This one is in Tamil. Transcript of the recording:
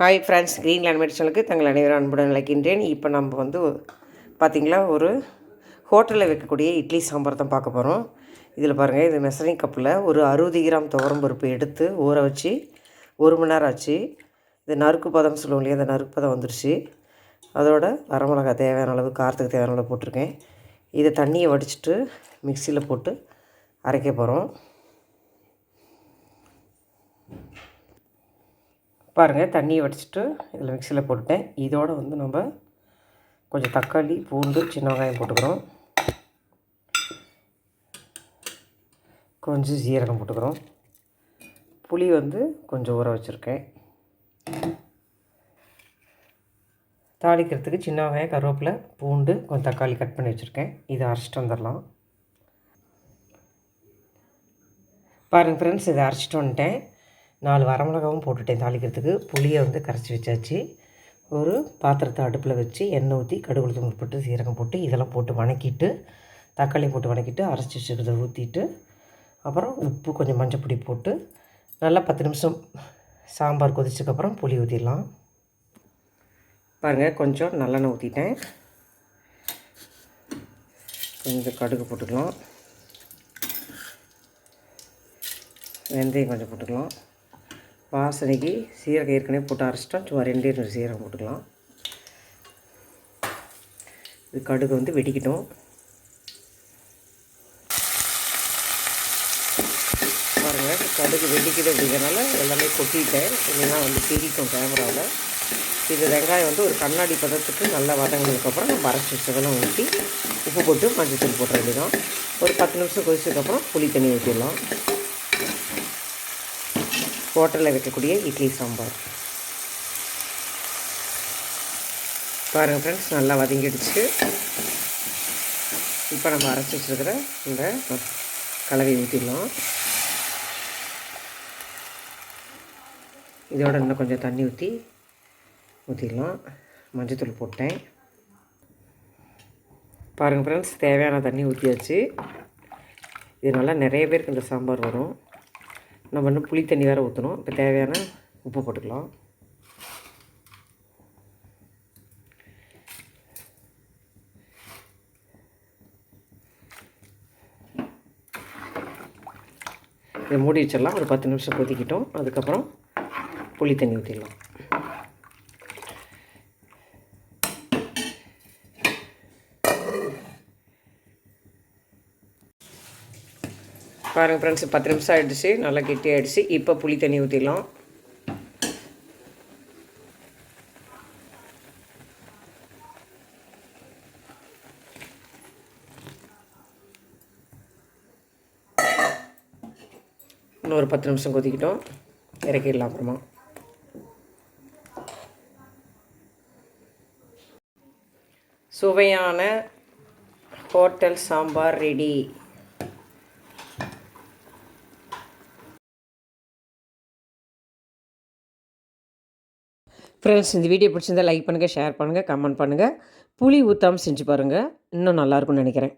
ஹாய் ஃப்ரெண்ட்ஸ் க்ரீன் லேண்ட் சேனலுக்கு தங்கள் அனைவரும் அன்புடன் அழைக்கின்றேன். இப்போ நம்ம வந்து பார்த்திங்களா ஒரு ஹோட்டலில் வைக்கக்கூடிய இட்லி சாம்பார் தான் பார்க்க போகிறோம் இதில் பாருங்கள் இது மெசரிங் கப்பில் ஒரு அறுபது கிராம் துவரம் பருப்பு எடுத்து ஊற வச்சு ஒரு மணி நேரம் ஆச்சு. இது நறுக்கு பதம் சொல்லுவோம் இல்லையா அந்த நறுக்கு பதம் வந்துருச்சு. அதோட வரமிளகா தேவையான அளவு காரத்துக்கு தேவையான அளவு போட்டிருக்கேன். இதை தண்ணியை வடிச்சிட்டு மிக்சியில் போட்டு அரைக்க போகிறோம் பாருங்கள் தண்ணியை வடிச்சிட்டு இதில் மிக்சியில் போட்டுட்டேன். இதோடு வந்து நம்ம கொஞ்சம் தக்காளி பூண்டு சின்ன வெங்காயம் போட்டுக்கிறோம். கொஞ்சம் ஜீரகம் போட்டுக்கிறோம். புளி வந்து கொஞ்சம் ஊற வச்சுருக்கேன். தாளிக்கிறதுக்கு சின்ன வெங்காயம் கருவேப்பிலை பூண்டு கொஞ்சம் தக்காளி கட் பண்ணி வச்சுருக்கேன். இதை அரைச்சிட்டு வந்துடலாம். பாருங்கள் ஃப்ரெண்ட்ஸ் இதை அரைச்சிட்டு வந்துட்டேன். நாலு வரமிளகாவும் போட்டுட்டேன் தாளிக்கிறதுக்கு. புளியை வந்து கரைச்சி வச்சாச்சு. ஒரு பாத்திரத்தை அடுப்பில் வச்சு எண்ணெய் ஊற்றி கடுகு உளுத்தம் போட்டு சீரகம் போட்டு இதெல்லாம் போட்டு வணக்கிட்டு தக்காளி போட்டு வணக்கிட்டு அரைச்சி வச்சுக்கிறத ஊற்றிட்டு அப்புறம் உப்பு கொஞ்சம் மஞ்சள் பொடி போட்டு நல்லா பத்து நிமிஷம் சாம்பார் கொதிச்சதுக்கப்புறம் புளி ஊற்றிடலாம் பாருங்கள் கொஞ்சம் நல்லெண்ணெய் ஊற்றிட்டேன் கொஞ்சம் கடுகு போட்டுக்கலாம். வெந்தயம் கொஞ்சம் போட்டுக்கலாம். வாசனைக்கு சீரகம் ஏற்கனவே போட்டு அரைச்சிட்டோம். சும்மா ரெண்டே ரெண்டு சீரகம் போட்டுக்கலாம். இது கடுகு வந்து வெடிக்கட்டும். பாருங்கள் கடுகு வெடிக்குது அப்படிங்கிறனால எல்லாமே கொட்டிட்டேன். இல்லைன்னா வந்து பிரிக்கும் கேமராவில் இது வெங்காயம் வந்து ஒரு கண்ணாடி பதத்துக்கு நல்லா வதங்கினதுக்கப்புறம் நம்ம அரைச்சி வச்சதெல்லாம் ஊற்றி உப்பு போட்டு மஞ்சள் தூள் போட்டுற வேண்டியதான் ஒரு பத்து நிமிஷம் கொதிச்சதுக்கப்புறம் புளி தண்ணி ஊற்றிடலாம் ஹோட்டலில் வைக்கக்கூடிய இட்லி சாம்பார். பாருங்கள் ஃப்ரெண்ட்ஸ் நல்லா வதங்கிடுச்சு. இப்போ நம்ம அரைச்சி வச்சுருக்கிற இந்த கலவை ஊற்றிடலாம் இதோட இன்னும் கொஞ்சம் தண்ணி ஊற்றி ஊற்றிடலாம் மஞ்சத்தூள் போட்டேன். பாருங்கள் ஃப்ரெண்ட்ஸ் தேவையான தண்ணி ஊற்றியாச்சு இதனால் நிறைய பேருக்கு இந்த சாம்பார் வரும். நம்ம இன்னும் புளி தண்ணி வேறு ஊற்றணும் இப்போ தேவையான உப்பு போட்டுக்கலாம். இதை மூடி வச்சிடலாம். ஒரு பத்து நிமிஷம் கொதிக்கிட்டோம். அதுக்கப்புறம் புளி தண்ணி ஊற்றிடலாம் பாருங்கள் ஃப்ரெண்ட்ஸ் பத்து நிமிஷம் ஆகிடுச்சு நல்லா கெட்டி ஆகிடுச்சு இப்போ புளி தண்ணி ஊற்றிடலாம் இன்னும் ஒரு பத்து நிமிஷம் கொதிக்கிட்டோம். இறக்கிடலாம் அப்புறமா. சுவையான ஹோட்டல் சாம்பார் ரெடி ஃப்ரெண்ட்ஸ் இந்த வீடியோ பிடிச்சிருந்தால் லைக் பண்ணுங்கள் ஷேர் பண்ணுங்கள் கமெண்ட் பண்ணுங்கள் புளி ஊற்றாமல் செஞ்சு பாருங்கள் இன்னும் நல்லாயிருக்கும்னு நினைக்கிறேன்.